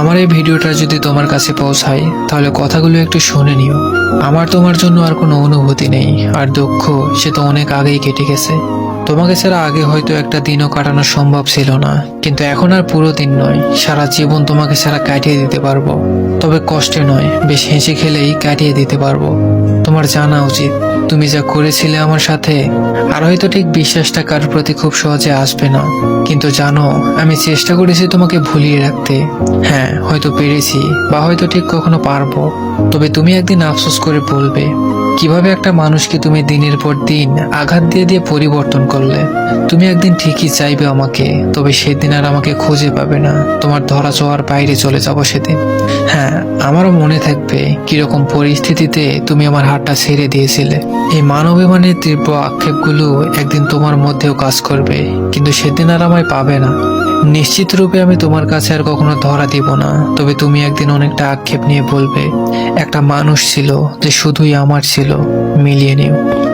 আমার এই ভিডিওটা যদি তোমার কাছে পৌঁছায়, তাহলে কথাগুলো একটু শুনে নিও। আমার তোমার জন্য আর কোনো অনুভূতি নেই, আর দুঃখ সে তো অনেক আগেই কেটে গেছে। তোমাকে ছাড়া আগে হয়তো একটা দিনও কাটানো সম্ভব ছিল না, কিন্তু এখন আর পুরো দিন নয়, সারা জীবন তোমাকে ছাড়া কাটিয়ে দিতে পারব। তবে কষ্টে নয়, বেশ হেসে খেলেই কাটিয়ে দিতে পারব। তোমার জানা উচিত। তুমি যা করেছিলে আমার সাথে, আর হয়তো ঠিক বিশ্বাসটা কার প্রতি খুব সহজে আসবে না। কিন্তু জানো, আমি চেষ্টা করেছি তোমাকে ভুলিয়ে রাখতে। হ্যাঁ হয়তো পেরেছি, বা হয়তো ঠিক কখনো পারব। তবে তুমি একদিন আফসোস করে বলবে কীভাবে একটা মানুষকে তুমি দিনের পর দিন আঘাত দিয়ে দিয়ে পরিবর্তন করলে? তুমি একদিন ঠিকই চাইবে আমাকে, তবে সেদিন আর আমাকে খুঁজে পাবে না। তোমার ধরা ছোঁয়ার বাইরে চলে যাব সেদিন। হ্যাঁ আমারও মনে থাকবে কীরকম পরিস্থিতিতে তুমি আমার হাতটা ছেড়ে দিয়েছিলে। এই মানবিমানের তীব্র আক্ষেপগুলো একদিন তোমার মধ্যেও কাজ করবে, কিন্তু সেদিন আর আমায় পাবে না। নিশ্চিত রূপে আমি তোমার কাছে আর কখনো ধরা দিব না। তবে তুমি একদিন অনেকটা আক্ষেপ নিয়ে বলবে, একটা মানুষ ছিল যে শুধুই আমার ছিল। মিলিয়ে নিও।